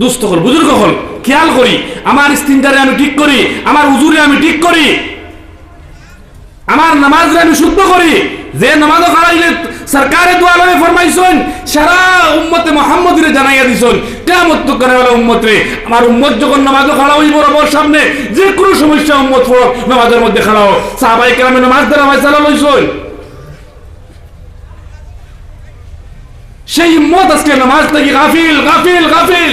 দুস্থ হল, বুজুর্গ হল, খেয়াল করি, আমার স্তিনটারে আমি ঠিক করি, আমার উজুরে আমি ঠিক করি, আমার নামাজরে আমি শুদ্ধ করি, যে নামাজ খারাইলে সরকারে দোয়ালে ফরমাইছেন, সারা উম্মতে মোহাম্মদরে জানাইয়া দিছেন কেমন তো করে বলে উম্মত আমার উম্মত যখন নামাজ খাড়া হইব রবর সামনে, যে কোনো সমস্যা উম্মত ফরক নামাজের মধ্যে খাড়া হোক সাহাবাই কেরামে নামাজ দ্বারা ফয়সালা লইছেন। সেই উম্মত আজকে নামাজ থেকে গাফিল গাফিল গাফিল।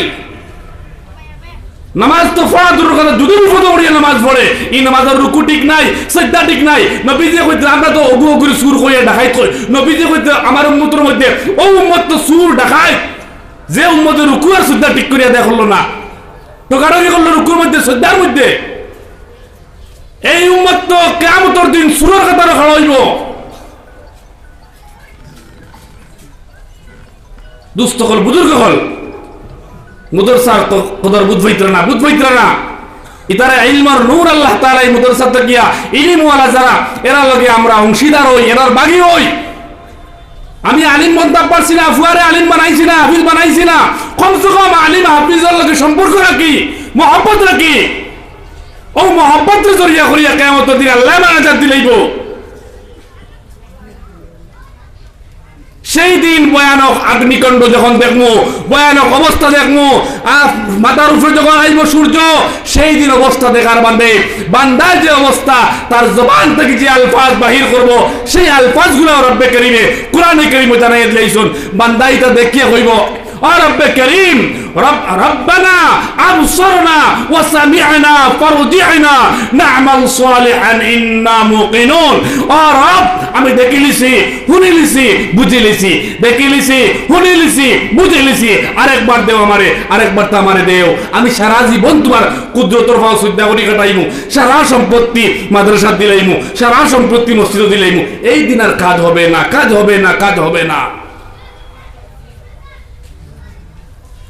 নামাজ তো পড়া দূর কথা যদি বিপদ উড়িয়ে নামাজ পড়ে, এই নামাজের রুকু ঠিক নাই সজ্জা ঠিক নাই। নবীজি কইতে আমরা তো অগু অগুরি সুর কইয়া দেখাই কই নবীজি কইতে আমার উম্মতের মধ্যে, ও উম্মত তো সুর দেখাই। যে উম্মতের রুকু আর সজ্জা ঠিক করিয়া দেখল না। টোকাটাকি করল রুকুর মধ্যে সজ্জার মধ্যে? এই উম্মত তো কেমতর দিন সুরের কথা খাড়া হইব। দুস্থ হল, বুজুর্গ হল। মুদরসার কদর বুধ বইত্র না, বুধ বইত্র না। ইতারা ইলমার নূর আল্লাহ তাআলা এই মুদরসা তো গিয়া ইলিম ওয়ালা যারা, এরা লগে আমরা অংশীদার হই, এরার বাগি হই। আমি আলিম বনতাম পারছি না ফুয়ারে আলিম বানাইছি না, হাফিজ বানাইছি না। কমসে কম আলিম হাফিজের লগে সম্পর্ক রাখি, মহব্বত রাখি। ও মহব্বত জরিয়া করিয়া কেমত দিন আল্লাহ মানাজার দিলাইব সেই দিন ভয়ানক আগ্নিকণ্ড যখন দেখব ভয়ানক অবস্থা দেখব মাথার উপরে যখন আসব সূর্য, সেই দিন অবস্থা দেখার বান্ধে বান্দার যে অবস্থা, তার জবান থেকে যে আলফাজ বাহির করব, সেই আলফাজগুলো রব্বে করিমে, কোরআনে করিমে জানাই দিয়েছেন বান্দা এটা দেখিয়ে হইব ও রব্বে করিম رب ربنا أبصرنا وسمعنا فارجعنا نعمل صالحا إنا موقنون ও রব আমি দেখি লিছি শুনি লিছি বুঝি লিছি দেখি লিছি শুনি লিছি বুঝি লিছি আরেকবার দেও আমারে আরেকবার তো আমারে দেও আমি সারা জীবন তোমার কুদরতর ফাও সুদ্দা করি কাটাইমু সারা সম্পত্তি মাদ্রাসা দিলাইমু সারা সম্পত্তি মসজিদ দিলাইমু এই দিন আর কাজ হবে না কাজ হবে না কাজ হবে না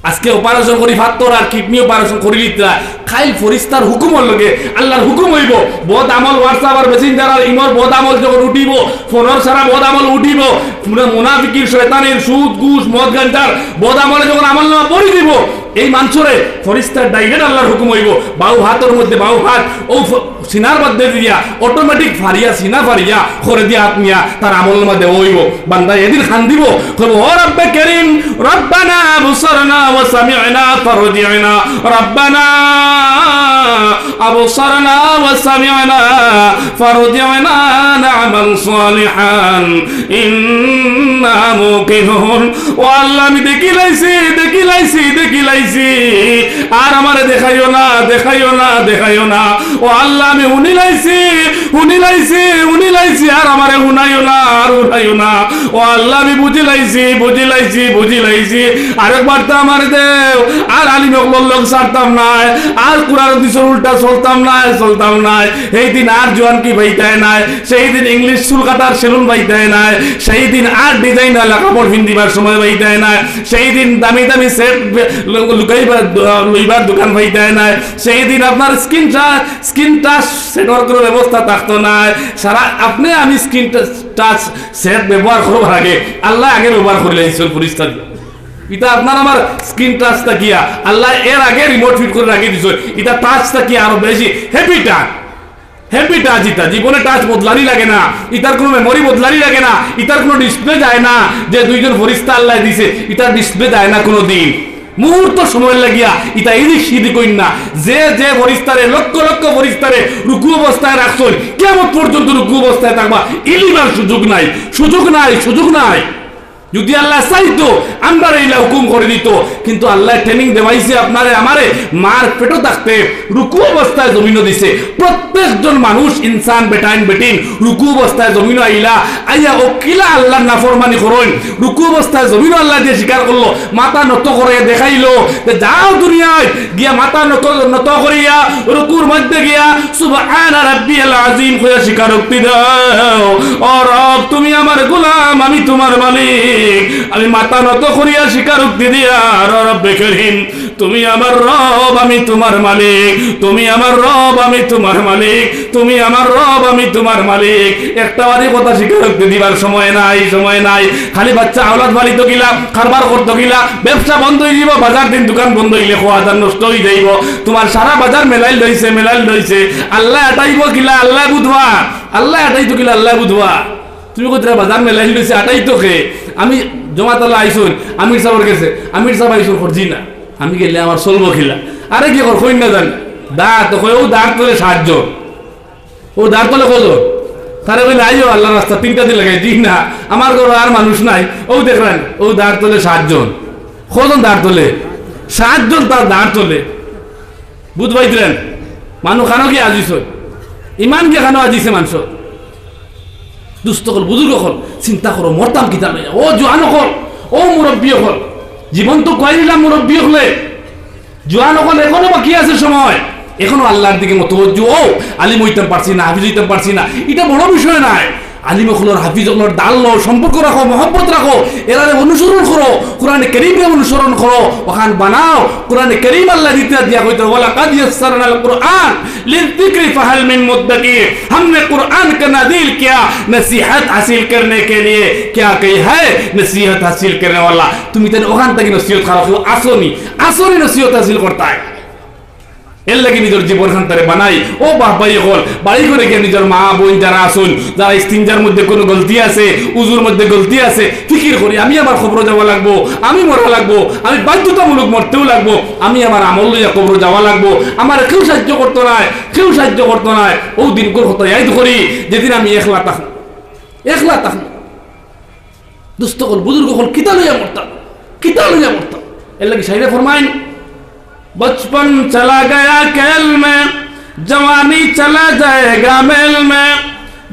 আজকে অপারেশন করি ফাত্তর আর কিডনি অপারেশন করি লিতরা খাইল ফরিস্তার হুকুমর লগে, আল্লাহর হুকুম হইব। বদ আমল হোয়াটসঅ্যাপ আর মেসেঞ্জার আর ইমর বদ আমল যখন উঠিব, ফোনর সারা বদ আমল উঠিব মুনাফিকির, শয়তানের সুদ, ঘুষ, মদ, গান্ডার, বদ আমলে যখন আমল নামা পড়ি দিব এই মানসরে ফরিস্তার ডাইরেক্ট আল্লাহর হুকুম হইব বাউ হাতের মধ্যে বাউ হাত ও ফ- সিনার মধ্যে দিয়া অটোমেটিক ফারিয়া সিনা ফারিয়া করে দিয়া হাত নিয়া তার আমল মধ্যে হইব বান্দা এদিন খান দিব কইব ও রব্বে করিম রব্বানা বুসরনা ওয়া সামি'না ফারজি'না রব্বানা أبصرنا وسمعنا فارجعنا نعمل صالحا إنا موقنون والله আমি দেখি লাইছি দেখি লাইছি দেখি লাইছি আর আমারে দেখাইও না দেখাইও না দেখাইও না। ও আল্লাহ, আমি উনি লাইছি উনি লাইছি উনি লাইছি, আর আমারে উনাইও না, আর উনাইও না। ও আল্লাহ, আমি বুঝি লাইছি বুঝি লাইছি বুঝি লাইছি। আরেকবার তো আমার দেও। আর আলিম লোক সারতাম না, আর কুরার দিশর উল্টা চলতাম না চলতাম না। সেই দিন আর জোয়ান কি বাইতায় নাই, সেই দিন ইংলিশ চুল কাটার সেলুন বাইতায় নাই। সেই দিন আর ডিজাইনার লেখাপড় হিন্দিবার সময় বাইতায় নাই। সেই দিন দামি দামি সেট লুকাইবার দোকান বাইতায় নাই। সেই দিন আপনার টাচ কোনো ব্যবস্থা থাকতো না সারা, আপনি আমি টাচ সেট ব্যবহার করবার আগে। আল্লাহ আগে ব্যবহার করে পরিস্থিতি এটা আপনার আমার স্ক্রিন টাচটা কিয়া আল্লাহ এর আগে রিমোট ফিট করে রাখি দিছ। আরও বেশি? হেভি টাচ টাচ জীবনে টাচ বদলানি লাগে না। ইটার কোনো মেমোরি বদলানি লাগে না। ইটার কোনো ডিসপ্লে যায় না। যে দুইজন ফরিস্তা আল্লাহ দিছে ইটার ডিসপ্লে যায় না কোনো দিন। মুহূর্ত সময় লাগিয়া ইতা এদিক সিদি কইন না যে যে বরিস্তারে লক্ষ লক্ষ বরিস্তারে রুকু অবস্থায় রাখছই কেমন পর্যন্ত রুকু অবস্থায় থাকবা? ইলিবার সুযোগ নাই সুযোগ নাই সুযোগ নাই। যদি আল্লাহ চাইতো আমরা এইলা হুকুম করে দিত। কিন্তু আল্লাহ ট্রেনিং দেওয়াইছে আপনারে, আমারে মার পেটো থাকতে, রুকু অবস্থায় জমিনও দিছে। প্রত্যেকজন মানুষ ইনসান, বেটাইন, বেটিন, রুকু অবস্থায় জমিনও আইলা, আইয়া ও কিলা আল্লাহ নাফরমানি করইন রুকু অবস্থায় জমিনও আল্লাহ দিয়ে স্বীকার করল, মাথা নত করে দেখাইলো যে যাও দুনিয়ায়, গিয়া মাথা নত নত করিয়া, রুকুর মধ্যে গিয়া, সুবহান রাব্বিয়াল আযীম কইয়া স্বীকারোক্তি দাও। ও রব, তুমি আমার গোলাম, আমি তোমার মালিক। আমি মাথা নত করিয়া স্বীকারোক্তি দিয়া রব্বে তুমি আমার রব, আমি তোমার মালিক, তুমি আমার রব, আমি তোমার মালিক, তুমি আমার রব, আমি তোমার মালিক। একটা বাড়ি কথা স্বীকারোক্তি দিবার সময় নাই সময় নাই। খালি বাচ্চা আওলাদ বাড়িতে গিলা, কারবার করতে গিলা, ব্যবসা বন্ধ হয়ে যাব বাজার দিন দোকান বন্ধ হইলে খোয়া নষ্ট হয়ে যাইব। তোমার সারা বাজার মেলাইল রইছে মেলাইল রইছে। আল্লাহ আটাইব কিলা আল্লাহ বুধবা আল্লাহ আটাইতো কিলা আল্লাহ বুধবা তুমি কোথায় বাজার মেলাইল রইছে আটাই তো খে আমি জমাতালা আইসুন, আমির সাহেবের গেছে। আমির সাহেব আইসুন করছি না আমি গেলে আমার চলবো খিলা। আরে কি কর কই না জান। দা তো কই, ও দাঁড় তোলে সাহায্য ও দাঁড় তোলে কত তারে বলে আইও, আল্লাহ রাস্তা, তিনটা দিন লাগাই জি না। আমার ঘর আর মানুষ নাই। ও দেখলেন ও দাঁড় তোলে সাতজন। কজন দাঁড় তোলে? সাতজন তার দাঁড় তোলে। বুধ পাইছিলেন মানুষ খানো কি আজিছ? ইমান কে খানো আজিছে মানুষ দুস্থ হল, বুজুর্গ হল, চিন্তা করো, মরতাম কি লইয়া ও জোয়ান হল, ও মুরব্বী হল, জীবন তো কয়ে দিলাম মুরব্বী হলে। জোয়ান হল, এখনও বাকি আছে সময়। এখনও আল্লাহর দিকে মতো ও, আলিম হইতে পারছি না, হাফিজ হইতে পারছি না। এটা বড় বিষয় নাই। আলিম হলোর হাফিজ হলোর দাল লো, সম্পর্ক রাখো মহব্বত রাখো এরা অনুসরণ করো কোরআনে করিমকে অনুসরণ করো ওখান বানাও কোরআনে করিম আল্লাহ দিতে দিয়া কইতে ওয়ালা কাদ ইয়াসসারনা আল কুরআন लिलजिक्र फहल मिन मुद्दकीर हमने कुरान का नाजिल किया नसीहत हासिल करने के लिए क्या कही है नसीहत हासिल करने वाला তুমি তাহলে ওখান থেকে নসিহত খারাপ আসনি আসনি নসিহত হাসিল করতে হয় এর লাগে নিজের জীবন খান্তারে বানাই। ও বাপাই হল। বাড়ি করে গিয়ে নিজের মা, বোন যারা আসুন যারা স্তিনজার মধ্যে কোনো গলতি আছে, উজুর মধ্যে গলতি আছে, ফিকির করি, আমি আমার খবর যাওয়া লাগবো, আমি মরা লাগবো, আমি বাধ্যতামূলক মরতেও লাগবো, আমি আমার আমল লইয়া খবর যাওয়া লাগবো, আমার কেউ সাহায্য করতো নাই, কেউ সাহায্য করতো নাই। ও দিন করে হতো ইয়াদ করি, যেদিন আমি একলা তাক একলা তাক দুস্থ হল, বুজুর্গ হল, কিতা লইয়া মরতাম, কিতা লইয়া মরতাম। এর লাগে সাইডে ফরমাইন بچپن چلا گیا کھیل میں، جوانی چلا جائے گا میل میں۔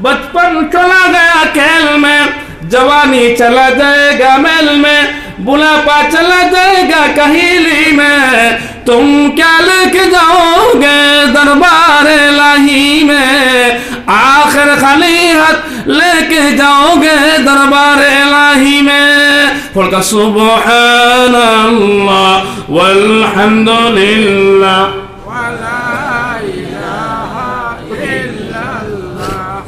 بچپن چلا گیا کھیل میں، جوانی چلا جائے گا میل میں۔ بلاپا چلا جائے گا کہیلی میں۔ तुम क्या लेके जाओगे दरबार लाही में आखिर खाली हाथ लेके जाओगे दरबार लाही में फुलका सुबहान अल्लाह والحمد لله ولا إله إلا الله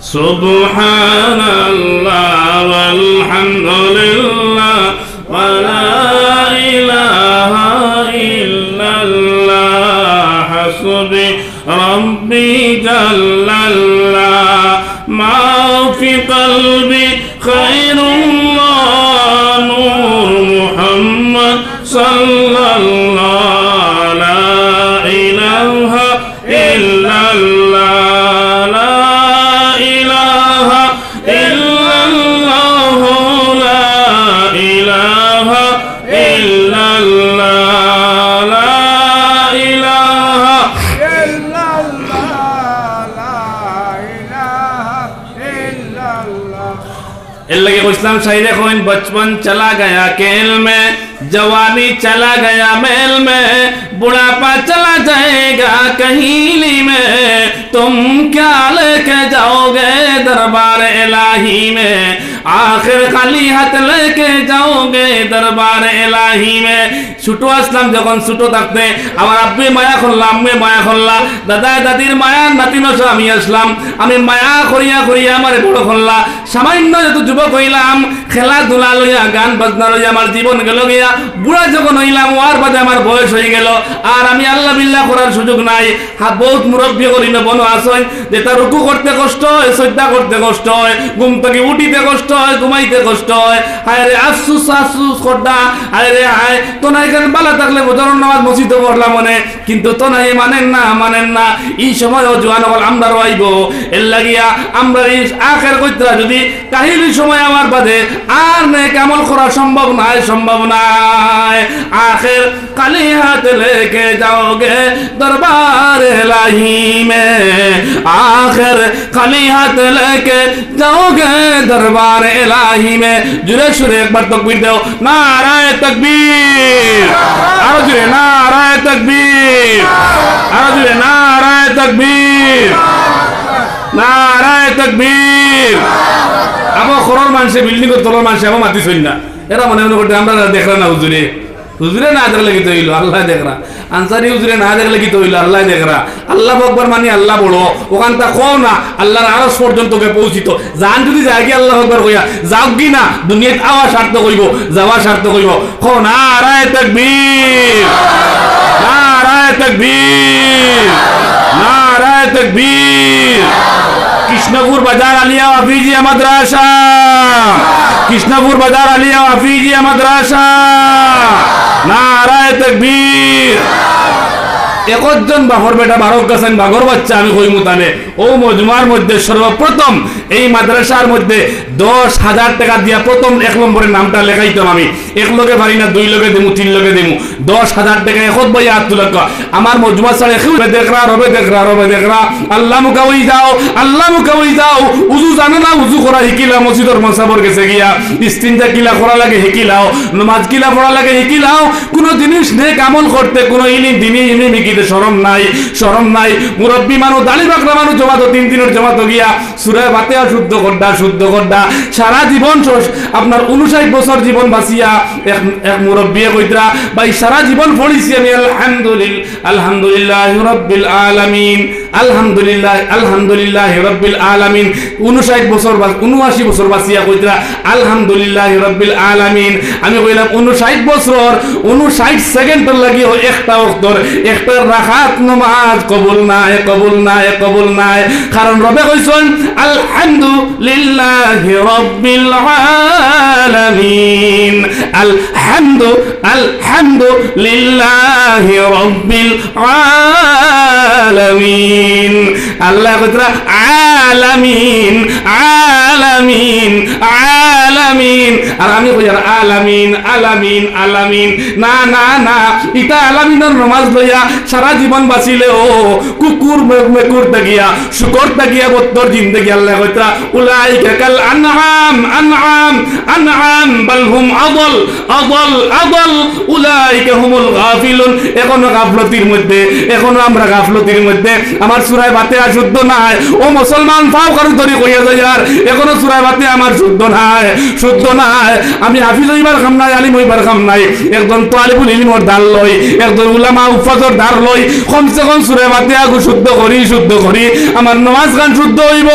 سبحان الله والحمد لله ولا إله إلا الله سبحان الله والحمد لله ولا إله إلا الله حسبي ربي جل الله ما في قلبي خير الله نور محمد صلى الله لا إله صحیح دیکھو ان بچپن چلا گیا کیل میں، جوانی چلا گیا میل میں، بڑھاپا چلا جائے گا کہیلی میں۔ تم کیا لے کے جاؤ؟ दरबार इलाही में आखिर खाली हाथ लेके जाओगे दरबार इलाही में ছোট আসলাম যখন ছোট থাকতে আমার আব্বে মায়া করলাম আম্মে মায়া করলা দাদা দাদির মায়া নাতি নস আমি আসলাম আমি মায়া করিয়া করিয়া আমার বড় করলা সামান্য যত যুবক হইলাম খেলাধুলা লইয়া গান বাজনা লইয়া আমার জীবন গেল গিয়া বুড়া যখন হইলাম ওয়ার বাদে আমার বয়স হয়ে গেল আর আমি আল্লাহ বিল্লাহ করার সুযোগ নাই হাত বহুত মুরব্বী করি না বনো আসয় যে তার রুকু করতে কষ্ট হয় শ্রদ্ধা করতে কষ্ট কষ্ট হয়, ঘুম থেকে উঠিতে কষ্ট হয়, ঘুমাইতে কষ্ট হয়। হায় রে, আফসুস আফসুস খড্ডা হায় রে, হায় তোনা এখানে বালা থাকলে ধরুন নামাজ মসজিদ পড়লাম মনে? কিন্তু তোনাই মানেন না মানেন না। এই সময় ও জোয়ান বল আমরা রইব। এর লাগিয়া আমরা এই আখের কইতরা যদি কাহিলি সময় আমার বাদে আর নে কেমন করা সম্ভব নাই সম্ভব নাই। আখের কালি হাতে লেকে যাওগে দরবার লাহিমে। আখের কালি হাতে লেকে যাওগে দরবার এলাহি মে। জুরে সুরে একবার তকবীর দাও। নারায় তকবীর। আরও জুরে নারায় তকবীর। আরও জুরে নারায় তকবীর। নারায় তকবীর। আবার খরর মানুষে বিল্ডিং তলর মানুষে আবার মাতিস না এরা মনে মনে করতে আমরা দেখলাম না হুজুরে। হুজুরে না দেখলে কি তৈল? আল্লাহ দেখরা। আনসারি হুজুরে না দেখলে কি তৈল? আল্লাহ দেখরা। আল্লাহ আকবর মানে আল্লাহ বড়। ওখান তা কো না, আল্লাহর আরস পর্যন্ত গে পৌঁছিত। জান যদি যায় কি আল্লাহ আকবর কইয়া যাও কি না দুনিয়াত আওয়া স্বার্থ কইব যাওয়া স্বার্থ কইব খো নারায় তকবীর নারায় তকবীর নারায় তকবীর। কৃষ্ণপুর বাজার আলিয়া হাফিজিয়া মাদ্রাসা। কৃষ্ণপুর বাজার আলিয়া হাফিজিয়া মাদ্রাসা। নারায় তকবীর। একজন বাহর বেটা বারক গাছেন বাঘর বাচ্চা আমি কই মুতানে ও মজমার মধ্যে সর্বপ্রথম এই মাদ্রাসার মধ্যে দশ হাজার টাকা দিয়া প্রথম এক নম্বরের নামটা লেখাইতাম আমি। এক লগে পারি না দুই লগে দেমু তিন লগে দেমু। দশ হাজার টাকা এখন বই হাত তুলে কয়, আমার মজমা ছাড়া কেউ দেখরা রবে দেখরা রবে দেখরা। আল্লাহ মুখা ওই যাও আল্লাহ মুখা ওই যাও। উজু জানে না উজু করা শিকিলা মসজিদর মশাবর গেছে গিয়া। ইস্তিনজা কিলা করা লাগে শিকিলাও। নমাজ কিলা পড়া লাগে শিকিলাও। কোনো জিনিস নেক আমল করতে কোনো ইলিম দিনে ইনি মিকিতে শরম নাই শরম নাই। মুরব্বী মানুষ বাকরা তিন দিনের গিয়া বাতে শুদ্ধ গড্ডা শুদ্ধ গড্ডা। সারা জীবন আপনার উনষাট বছর জীবন বাঁচিয়া এক এক মুরব্বিয়ে কইতরা, ভাই, সারা জীবন পড়িছি আমি আলহামদুলিল্লাহ আলহামদুলিল্লাহ রব্বিল আলহামদুলিল্লাহ আলহামদুলিল্লাহ রব্বিল আলামিন। উনষাট বছর উনআশি বছর বাঁচিয়া কইতরা আলহামদুলিল্লাহ রব্বিল আলামিন। আমি কইলাম, উনষাট বছর, উনষাট সেকেন্ডের লাগি একটা অক্তর। একটা রাখাত নমাজ কবুল নাই কবুল নাই কবুল নাই। কারণ রবে কইছেন, আলহামদুলিল্লাহ রব্বিল আলামিন। আলহামদু, আলহামদুলিল্লাহ রব্বিল আলামিন। আল্লাহ কইতরা আলামিন আলামিন আলামিন। আর আমি কই আলামিন আলামিন আলামিন। না না না ইটা আলামিনের নমাজ লইয়া সারা জীবন বাঁচিলেও কুকুর মে- মেকুর তাকিয়া শুকর তাকিয়া বত্তর জিন্দগি আল্লাহ কইতরা উলাইকা কাল আনআম আনআম আনআম, বাল হুম আদল আদল আদল, উলাইকা হুমুল গাফিলুন। এখনও গাফলতির মধ্যে, এখনও আমরা গাফলতির মধ্যে আমার সুরায় বাতে আর শুদ্ধ নাই। ও মুসলমান, ফাও কারু ধরি কইয়া যায় আর, এখনও সুরায় বাতে আমার শুদ্ধ নাই শুদ্ধ নাই। আমি হাফিজ হইবার খাম নাই, আলিম হইবার খাম নাই। একজন তালিবুল ইলমর দাল লই, একজন উলামা উফাজর দার লই, কমসে কম সুরায় বাতে আগু শুদ্ধ করি শুদ্ধ করি। আমার নমাজ গান শুদ্ধ হইব।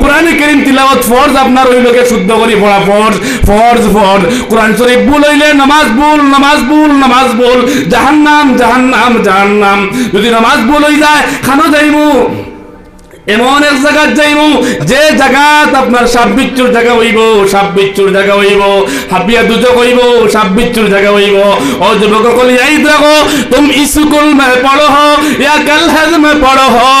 কোরআনে করিম তিলাওয়াত ফরজ, আপনার হইলকে শুদ্ধ করি, পড়া ফরজ ফরজ ফরজ। কোরআন শরীফ ভুল হইলে নামাজ ভুল নামাজ ভুল নামাজ ভুল। জাহান্নাম জাহান্নাম জাহান্নাম। যদি নামাজ ভুল হই যায়, খানো Primo! এমন এক জায়গাত যাইমু যে জায়গাত আপনার সাপ বিচ্ছুর জায়গা হইব সাপ বিচ্ছুর জায়গা হইব হাবিয়া দুজক হইব সাপ বিচ্ছুর জায়গা হইব ও যুবক কলি এই দেখো तुम स्कूल में पढ़ो हो या कलहद में पढ़ो हो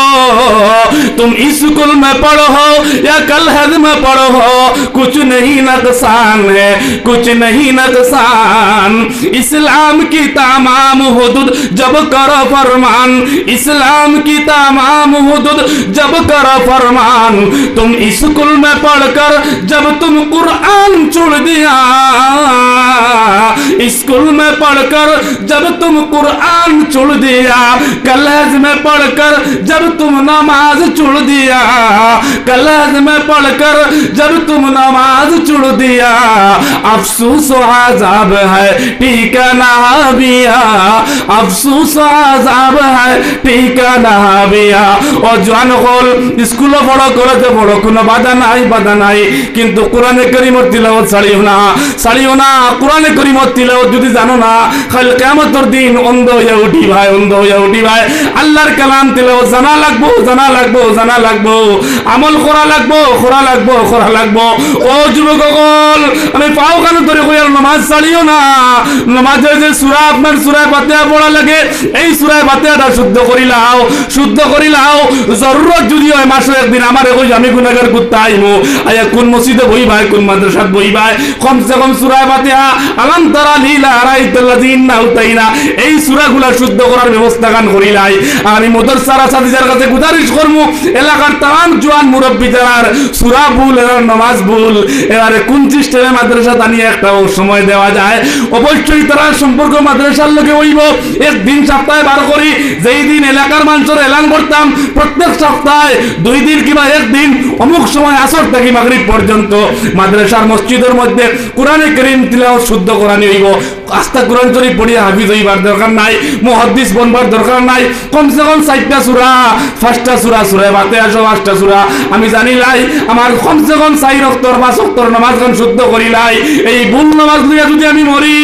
तुम स्कूल में पढ़ो हो या कलहद में पढ़ो हो कुछ नहीं नुकसान है कुछ नहीं नुकसान इस्लाम की तमाम हुदूद जब करो फरमान इस्लाम की तमाम हुदूद जब کرا فرمان، تم اسکول میں پڑھ کر جب تم قرآن چھوڑ دیا۔ اسکول میں پڑھ کر جب تم قرآن چھوڑ دیا۔ کالج میں پڑھ کر جب تم نماز چھوڑ دیا۔ کالج میں پڑھ کر جب تم نماز چھوڑ دیا۔ افسوس و عذاب ہے، ٹھیکانہ بیا۔ افسوس و عذاب ہے، ٹھیکانہ بیا۔ اور جوان خول স্কুলে বড়, কলেজে বড়, কোনো বাধা নাই বাধা নাই। কিন্তু কোরআনে করিমর তিলাওয়াত ছাড়িও না ছাড়িও না। কোরআনে করিমর তিলাওয়াত যদি জানো না, খালি কিয়ামতের দিন অন্ধ হয়ে উঠি ভাই, অন্ধ হয়ে উঠি ভাই। আল্লাহর কালাম জানা লাগবো জানা লাগবো জানা লাগবো। আমল করা লাগবো করা লাগবো করা লাগবো। ও আমি পাও কান ধরে চালিও না। যে আপনার ফাতিহা পড়া লাগে, এই সূরা ফাতিহাটা শুদ্ধ করি লাও শুদ্ধ করি লাও জরুরত যদি হয় মাসে একদিন আমারে কই আমি গুনাহগার করতে আইমু। আয়া কোন মসজিদে বই ভাই কোন মাদ্রাসাত বই ভাই কমসে কম সূরা ফাতিহা, আলাম তারা লীলা আরাইতাল্লাযিন নাউতাইনা এই সূরাগুলা শুদ্ধ করার ব্যবস্থা গান করি লাই। আমি মাদ্রাসার সাথীদের কাছে গুজারিশ করমু। এলাকার তাম জোয়ান মুরব্বী যারা সূরা ভুল এরা নামাজ ভুল। এবারে কোন সিস্টেমে মাদ্রাসা দানিয়ে একটা সময় দেওয়া যায়? অবশ্যই তারা সম্পর্ক মাদ্রাসার লোকে হইব। একদিন সপ্তাহে বার করি। যেই দিন এলাকার মানুষের এলান করতাম, প্রত্যেক সপ্তাহে দুই দিন কিংবা একদিন অমুক সময় আসর থাকি মাগরিব পর্যন্ত মাদ্রাসার মসজিদের মধ্যে কোরআনে করিম তিলাওয়াত শুদ্ধ কোরআনে হইব আস্তা কোরআন শরীফ পড়িয়া হাফিজ হইবার দরকার নাই, মুহাদ্দিস বনবার দরকার নাই, কমসে কম চারটা সূরা, পাঁচটা সূরা সূরা বাতে আসো পাঁচটা সূরা। আমি জানি লাই, আমার কমসে কম চাই রক্তর পাঁচ রক্তর নামাজ গান শুদ্ধ করি লাই। এই ভুল নামাজ লইয়া যদি আমি মরি,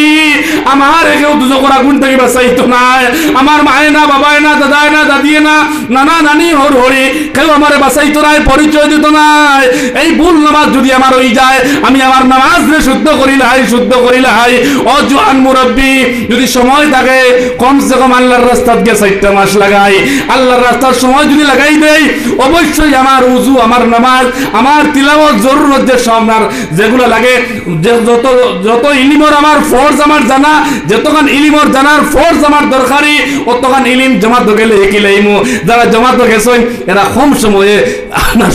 আমার কেউ দুজো করা গুণ থেকে বাঁচাইতো নাই। আমার মায়ে না, বাবায় না, দাদায় না, দাদিয়ে না, নানা নানি হর হরি, কেউ আমার বাঁচাইতো নাই, পরিচয় নাই। এই ভুল নামাজ যদি আমার হয়ে যায়, আমি আমার নামাজ শুদ্ধ করি লাই শুদ্ধ করি লাই ও জোয়ান মুরব্বী, যদি সময় থাকে, কমসে কম আল্লাহর রাস্তাত গিয়ে চারটা মাস লাগাই। আল্লাহর রাস্তার সময় যদি লাগাই দেই, অবশ্যই আমার উজু, আমার নামাজ, আমার তিলাওয়াত জরুরত যে সামনার যেগুলো লাগে, যে যত যত ইলিমর আমার ফোর্স আমার জানা যতক্ষণ ইলিমর জানার ফোর্স আমার দরকারি অতক্ষণ ইলিম জমাত গেলে একিলাইমু যারা জমাত গেছেন এরা কম সময়ে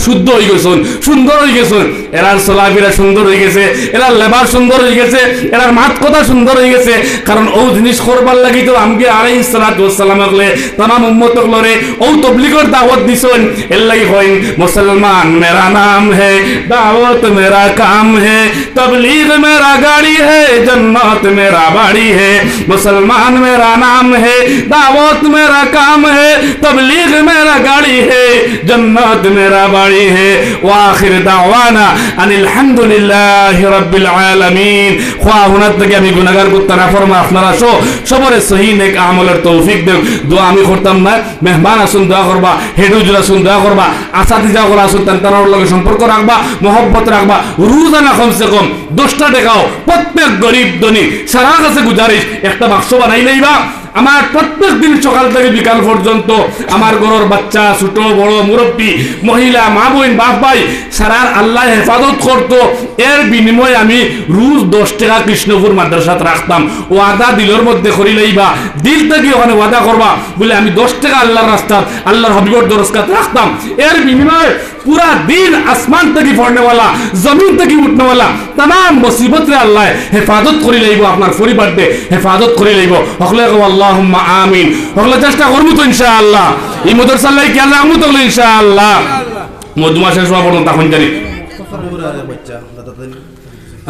শুদ্ধ হয়ে গেছেন, সুন্দর হয়ে গেছেন। এরার সোলাফিরা সুন্দর হয়ে গেছে, এরার লেবার সুন্দর হয়ে গেছে, এরার মাত কথা সুন্দর হয়ে গেছে। কারণ ও জিনিস করবার লাগি তো আমি আলাই ইসালাতাম হলে তামাম উম্মত লরে ও তবলিগর দাওয়াত দিছেন। এর লাগি হইন মুসলমান মেরা নাম হে, দাওয়াত মেরা কাম হে, তবলিগ মেরা গাড়ি হে, জন্নত মেরা বাড়ি হে, মুসলমান মেরা নাম হে, দাওয়াত মেরা কাম হে, তবলিগ মেরা গাড়ি হে, জন্নত মেরা বাড়ি হে। ওয়াখির দাওয়ানা আনিল হামদুলিল্লাহি রাব্বিল আলামিন। খোয়া, হুনার থেকে আমি গুনাহগার করতে না ফরমা, আপনারা সো সবরে সহি নেক আমলের তৌফিক দেন। দোয়া আমি করতাম না, মেহমান আসুন, দোয়া করবা হেডুজুর আসুন, দোয়া করবা আসাতিজা গুলো আসুন, তার লগে সম্পর্ক রাখবা, মহব্বত রাখবা রোজানা কমসে কম দশটা দেখাও, প্রত্যেক গরিব ধনী সারা কাছে গুজারিশ, একটা বাক্স বানাই লইবা। আমার প্রত্যেক দিন সকাল থেকে বিকাল পর্যন্ত আমার ঘরের বাচ্চা, ছোট, বড়, মুরব্বী, মহিলা, মা বোন, বাপ ভাই সারার আল্লাহ হেফাজত করত। এর বিনিময়ে আমি রোজ দশ টাকা কৃষ্ণপুর মাদ্রাসাত রাখতাম। ওয়াদা দিলের মধ্যে করি লইবা। দিল থেকে ওখানে ওয়াদা করবা। বলে আমি দশ টাকা আল্লাহর রাস্তাত আল্লাহর হবিগর দরস্কাত রাখতাম। এর বিনিময়ে পুরা দিন আসমান থেকে পড়নেওয়ালা, জমিন থেকে উঠনেওয়ালা তাম মুসিবত আল্লাহ হেফাজত করি লইব। আপনার পরিবার দে হেফাজত করি লইব। সকলে আল্লাহ আল্লাহুম্মা আমিন। হকলে চেষ্টা করব তো ইনশাআল্লাহ। এই মাদ্রাসা লাই কি আল্লাহ আমু তো ইনশাআল্লাহ? মধুমা সভা পর্যন্ত তখন জানি।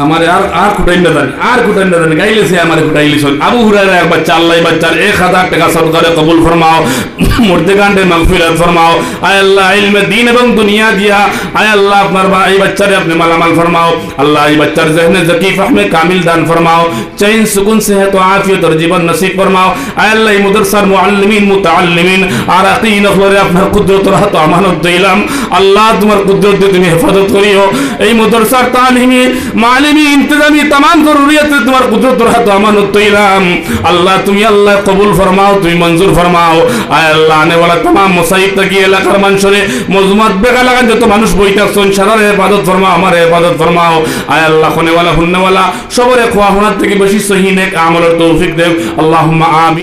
আমার আর আর কুটাইন না আর কুটাইন না গাইলে সে আমার কুটাইলি শোন আবু হুরায়রা এক বাচ্চা আল্লাহ বাচ্চার এক হাজার টাকা সরকারে কবুল ফরমাও মর্দে কাণ্ডে মাগফিরাত ফরমাও, আয় আল্লাহ, ইলমে দিন এবং দুনিয়া দিয়া, আয় আল্লাহ, আপনার এই বাচ্চারে আপনি মালামাল ফরমাও, আল্লাহ, এই বাচ্চার জহনে জকি ফাহমে কামিল দান ফরমাও চৈন সুকুন, সেহত আফিয়ত আর জীবন নসিব ফরমাও, আয় আল্লাহ, এই মুদরসার মুআল্লিমিন, মুতাআল্লিমিন, আর আকিন ফলরে আপনার কুদরতের হাত আমানত দিলাম। আল্লাহ, তোমার কুদরত দিয়ে তুমি হেফাজত করিও। এই মুদরসার তালিমি মালিক আলিমি ইন্তজামি তাম জরুরিয়াতে তোমার কুদরত হাত আমানত তৈলাম। আল্লাহ, তুমি আল্লাহ কবুল ফরমাও, তুমি মঞ্জুর ফরমাও। আয় আল্লাহ, আনেওয়ালা তাম মোসাইব তাকি এলাকার মানুষরে মজুমাত বেগা লাগান যত মানুষ বইতে আসছেন সারার হেফাজত ফরমাও, আমার হেফাজত ফরমাও। আয় আল্লাহ, খনেওয়ালা, হুন্নেওয়ালা, সবরে খোয়া, হোনার থেকে বেশি সহি নেক আমলের তৌফিক দেব আল্লাহ আমি